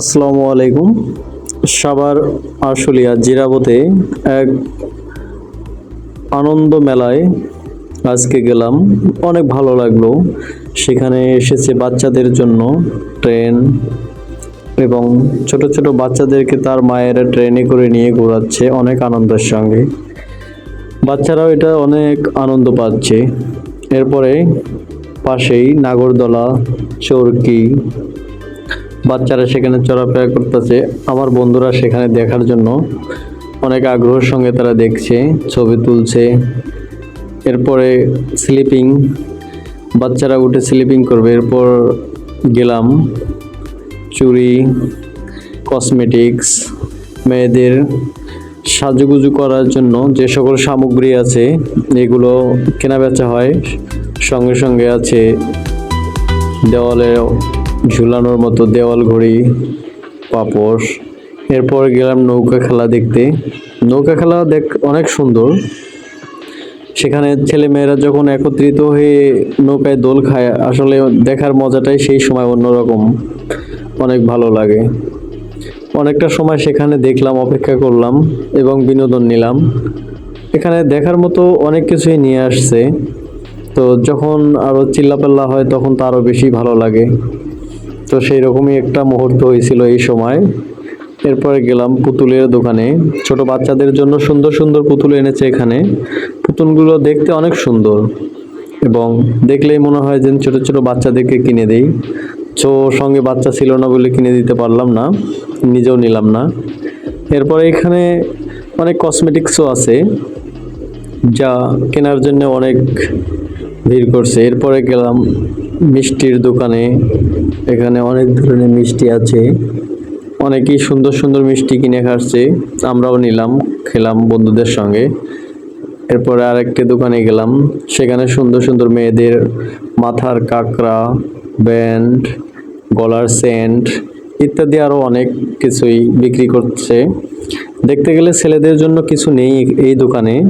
আসসালামু আলাইকুম। সাভার আশুলিয়া জিরাবতে এক আনন্দ মেলায় আজকে গেলাম। অনেক ভালো লাগল। সেখানে এসেছে বাচ্চাদের জন্য ট্রেন এবং ছোট ছোট বাচ্চাদেরকে তার মায়েরা ট্রেনে করে নিয়ে ঘোরাচ্ছে অনেক আনন্দের সঙ্গে। বাচ্চারাও এটা অনেক আনন্দ পাচ্ছে। এরপরে পাশেই নাগরদোলা, চরকি বাচ্চারা সেখানে চলাফেরা করতেছে। আমার বন্ধুরা সেখানে দেখার জন্য অনেক আগ্রহের সঙ্গে তারা দেখছে, ছবি তুলছে। এরপরে স্লিপিং, বাচ্চারা উঠে স্লিপিং করবে। এরপর গেলাম চুরি, কসমেটিক্স, মেয়েদের সাজুগুজু করার জন্য যে সকল সামগ্রী আছে, এগুলো কেনা বেচা হয়। সঙ্গে সঙ্গে আছে দেওয়ালে ঝুলানোর মতো দেওয়াল ঘড়ি, পাপোশ। এরপর গেলাম নৌকা খেলা দেখতে। নৌকা খেলা দেখ, অনেক সুন্দর। সেখানে ছেলে মেয়েরা যখন একত্রিত হয়ে নৌকায় দোল খায়, আসলে দেখার মজাটাই সেই সময় অন্যরকম। অনেক ভালো লাগে। অনেকটা সময় সেখানে দেখলাম, অপেক্ষা করলাম এবং বিনোদন নিলাম। এখানে দেখার মতো অনেক কিছুই নিয়ে আসছে। তো যখন আরও চিল্লাপাল্লা হয়, তখন তো আরও বেশি ভালো লাগে। তো সেই রকমই একটা মুহূর্ত হয়েছিল এই সময়। এরপরে গেলাম পুতুলের দোকানে। ছোট বাচ্চাদের জন্য সুন্দর সুন্দর পুতুল এনেছে এখানে। পুতুলগুলো দেখতে অনেক সুন্দর এবং দেখলেই মনে হয় যে ছোট ছোট বাচ্চাদেরকে কিনে দেই। তো সঙ্গে বাচ্চা ছিল না বলে কিনে দিতে পারলাম না, নিজেও নিলাম না। এরপরে এখানে অনেক কসমেটিক্সও আছে, যা কেনার জন্য অনেক ভিড় করছে। এরপরে গেলাম মিষ্টির দোকানে। এখানে অনেক ধরনের মিষ্টি আছে। অনেকেই সুন্দর সুন্দর মিষ্টি কিনে খাচ্ছে। আমরাও নিলাম, খেলাম বন্ধুদের সঙ্গে। এরপরে আরেকটি দোকানে গেলাম। সেখানে সুন্দর সুন্দর মেয়েদের মাথার কাঁকড়া, ব্যান্ড, গলার সেন্ট ইত্যাদি আরও অনেক কিছুই বিক্রি করছে। দেখতে গেলে ছেলেদের জন্য কিছু নেই এই দোকানে।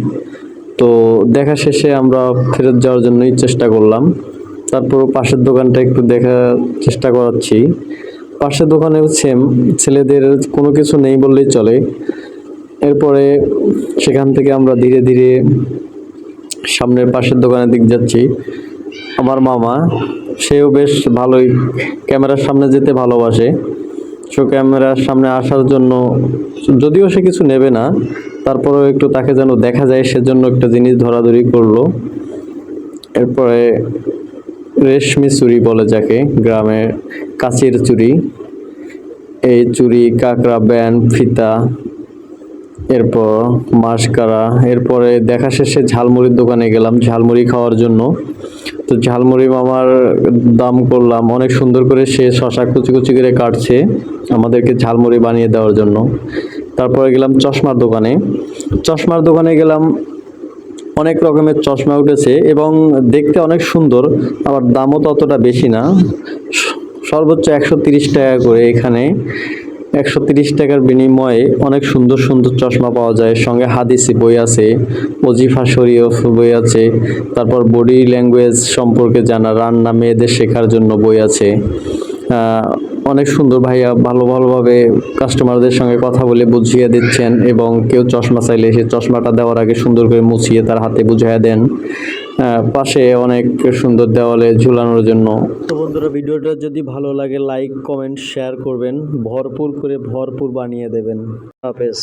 তো দেখা শেষে আমরা ফেরত যাওয়ার জন্যই চেষ্টা করলাম। তারপর পাশের দোকানটা একটু দেখার চেষ্টা করাচ্ছি। পাশের দোকানে সেম ছেলেদের কোনো কিছু নেই বললেই চলে। এরপরে সেখান থেকে আমরা ধীরে ধীরে সামনের পাশের দোকানের দিক যাচ্ছি। আমার মামা, সেও বেশ ভালোই ক্যামেরার সামনে যেতে ভালোবাসে। সো ক্যামেরার সামনে আসার জন্য যদিও সে কিছু নেবে না, তারপরেও একটু তাকে যেন দেখা যায়, সেজন্য একটা জিনিস ধরাধরি করল। এরপরে রেশমি চুড়ি বলে যাকে, গ্রামে কাচির চুড়ি এই চুড়ি কাঁকড়া ব্যান্ড ফিতা, এরপর মাসকারা, এরপরে দেখা শেষে ঝালমুড়ির দোকানে গেলাম, ঝালমুড়ি খাওয়ার জন্য। তো ঝালমুড়ি মামার দাম করলাম, অনেক সুন্দর করে সে শশা কুচি কুচি করে কাটছে আমাদেরকে ঝালমুড়ি বানিয়ে দেওয়ার জন্য। তারপরে গেলাম চশমার দোকানে। চশমার দোকানে গেলাম অনেক রকমের চশমা উঠেছে এবং দেখতে অনেক সুন্দর, আবার দামও ততটা বেশি না। সর্বোচ্চ একশো টাকা করে এখানে। একশো তিরিশ টাকার বিনিময়ে অনেক সুন্দর সুন্দর চশমা পাওয়া যায়। সঙ্গে হাদিসি বই আছে অজিফা শরীফ বই আছে, তারপর বডি ল্যাঙ্গুয়েজ সম্পর্কে জানা, রান্না মেয়েদের শেখার জন্য বই আছে। অনেক সুন্দর ভাইয়া, ভালো, ভালোভাবে কাস্টমারদের সঙ্গে কথা বলে বুঝিয়ে দিচ্ছেন এবং কেউ চশমা চাইলে সে চশমাটা দেওয়ার আগে সুন্দর করে মুছিয়ে তার হাতে বুঝিয়ে দেন। পাশে অনেক সুন্দর দেওয়ালে ঝুলানোর জন্য। তো বন্ধুরা, ভিডিওটা যদি ভালো লাগে লাইক কমেন্ট শেয়ার করবেন। ভরপুর করে ভরপুর বানিয়ে দেবেন। হাফেজ।